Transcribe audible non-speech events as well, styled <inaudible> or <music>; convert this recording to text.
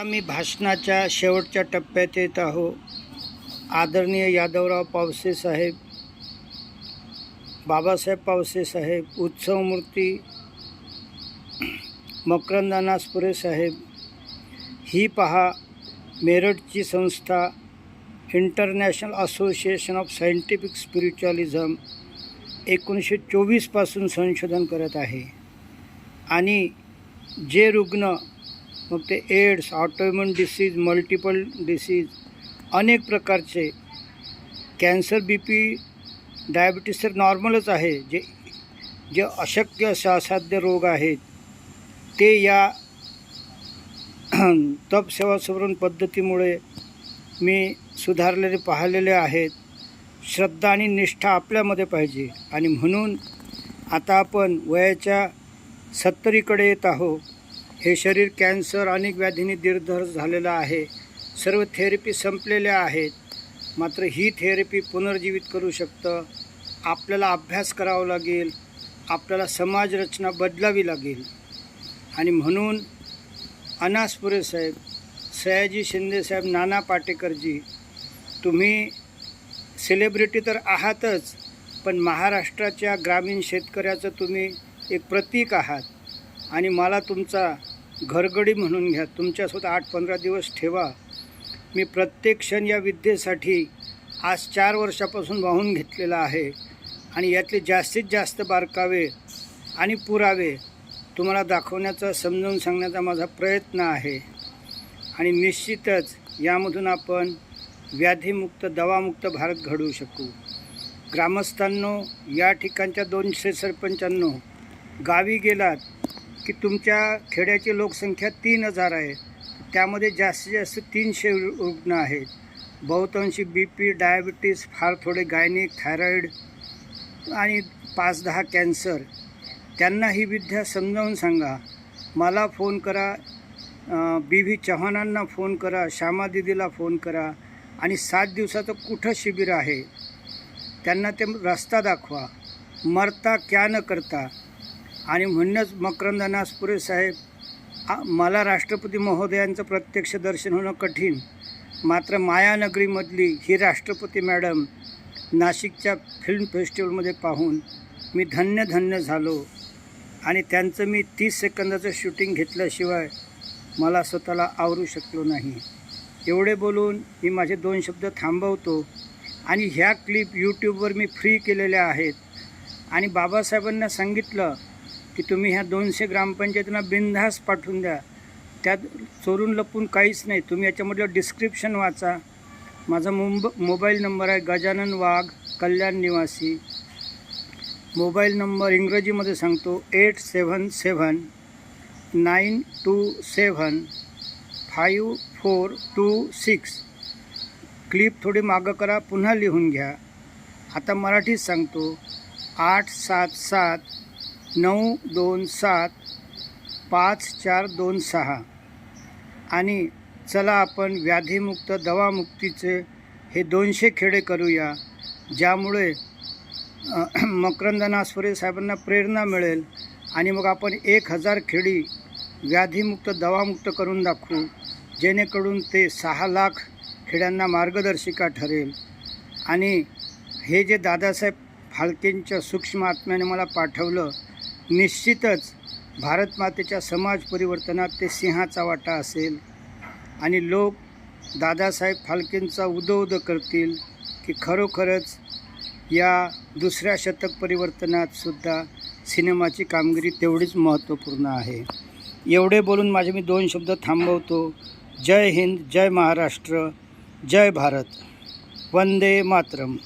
आम्ही भाषणाच्या शेवटच्या टप्प्यात येत आहो आदरणीय यादवराव पावसे साहेब बाबासाहेब पावसे साहेब उत्सवमूर्ती मकरंदा नासपुरे साहेब ही पहा मेरठची संस्था International Association of Scientific Spiritualism एकोणीसशे चोवीसपासून संशोधन करत आहे. आणि जे रुग्ण मग ते AIDS autoimmune disease multiple disease अनेक प्रकारचे. कॅन्सर बी पी डायबिटीस तर नॉर्मलच आहे. जे जे अशक्य असे असाध्य रोग आहेत ते या <clears throat> तप सेवा सवरण पद्धतीमुळे मी सुधारलेले पाहिलेले आहेत. श्रद्धा आणि निष्ठा आपल्यामध्ये पाहिजे. आणि म्हणून आता आपण वयाच्या सत्तरीकडे येत आहो हे शरीर कॅन्सर अनेक व्याधींनी दीर्घर झालेलं आहे. सर्व थेरपी संपलेल्या आहेत. मात्र ही थेरपी पुनर्जीवित करू शकतं. आपल्याला अभ्यास करावा लागेल. आपल्याला समाजरचना बदलावी लागेल. आणि म्हणून अनासपुरे साहेब सयाजी शिंदेसाहेब नाना पाटेकरजी तुम्ही सेलिब्रिटी तर आहातच पण महाराष्ट्राच्या ग्रामीण शेतकऱ्याचं तुम्ही एक प्रतीक आहात. आणि मला तुमचा घरगडी म्हणून घ्या. तुमच्यासोबत आठ पंधरा दिवस ठेवा. मी प्रत्येक क्षण या विद्येसाठी आज चार वर्षापासून वाहून घेतलेला आहे आणि यातले जास्तीत जास्त बारकावे आणि पुरावे तुम्हाला दाखवण्याचा समजावून सांगण्याचा माझा प्रयत्न आहे. आणि निश्चितच यामधून आपण व्याधीमुक्त दवामुक्त भारत घडवू शकू. ग्रामस्थांनो या ठिकाणच्या दोनशे सरपंचांनो गावी गेलात की तुमच्या खेड्याची लोकसंख्या तीन हजार आहे. त्यामध्ये जास्तीत जास्त तीनशे रुग्ण आहेत. बहुतांशी बी पी डायबिटीस फार थोडे गायनिक थायरॉईड आणि पाच दहा कॅन्सर त्यांना ही विद्या समजावून सांगा. मला फोन करा. बी व्ही चव्हाणांना फोन करा. श्यामा दिदीला फोन करा. आणि सात दिवसाचं कुठं शिबिर आहे? त्यांना ते रस्ता दाखवा. मरता क्या न करता. आणि म्हणूनच मकरंद नासपुरे साहेब मला राष्ट्रपती महोदयांचं प्रत्यक्ष दर्शन होणं कठीण. मात्र मायानगरीमधली ही राष्ट्रपती मॅडम नाशिकच्या फिल्म फेस्टिवलमध्ये पाहून मी धन्य धन्य झालो. आणि त्यांचं मी तीस सेकंदाचं शूटिंग घेतल्याशिवाय मला स्वतःला आवरू शकलो नाही. एवढे बोलून मी माझे दोन शब्द थांबवतो. आणि ह्या क्लिप यूट्यूबवर मी फ्री केलेल्या आहेत. आणि बाबासाहेबांना सांगितलं की तुम्ही ह्या दोनशे ग्रामपंचायतींना बिनधास पाठवून द्या. त्यात चोरून लपून काहीच नाही. तुम्ही याच्यामधलं डिस्क्रिप्शन वाचा. माझा मुंब मोबाईल नंबर आहे गजानन वाघ कल्याण निवासी. मोबाईल नंबर इंग्रजीमध्ये सांगतो eight seven seven nine two seven five four two six clip थोडी मागं करा पुन्हा लिहून घ्या. आता मराठीत सांगतो आठ सात सात नऊ दोन सात पाच चार दोन सहा. आणि चला आपण व्याधीमुक्त दवामुक्तीचे हे दोनशे खेडे करूया ज्यामुळे अ, <clears throat> मकरंद नासपुरे साहेबांना प्रेरणा मिळेल आणि मग आपण एक हजार खेडी व्याधीमुक्त दवामुक्त करून दाखवू जेणेकरून ते सहा लाख खेड्यांना मार्गदर्शिका ठरेल. आणि हे जे दादासाहेब फाळकेंच्या सूक्ष्म आत्म्याने मला पाठवलं निश्चितच भारतमातेच्या समाज परिवर्तनात ते सिंहाचा वाटा असेल. आणि लोक दादासाहेब फाल्केंचा उदोउद करतील की खरोखरच या दुसऱ्या शतक परिवर्तनात सुद्धा सिनेमाची कामगिरी तेवढीच महत्त्वपूर्ण आहे. एवढे बोलून माझे मी दोन शब्द थांबवतो. जय हिंद जय महाराष्ट्र जय भारत. वंदे मातरम.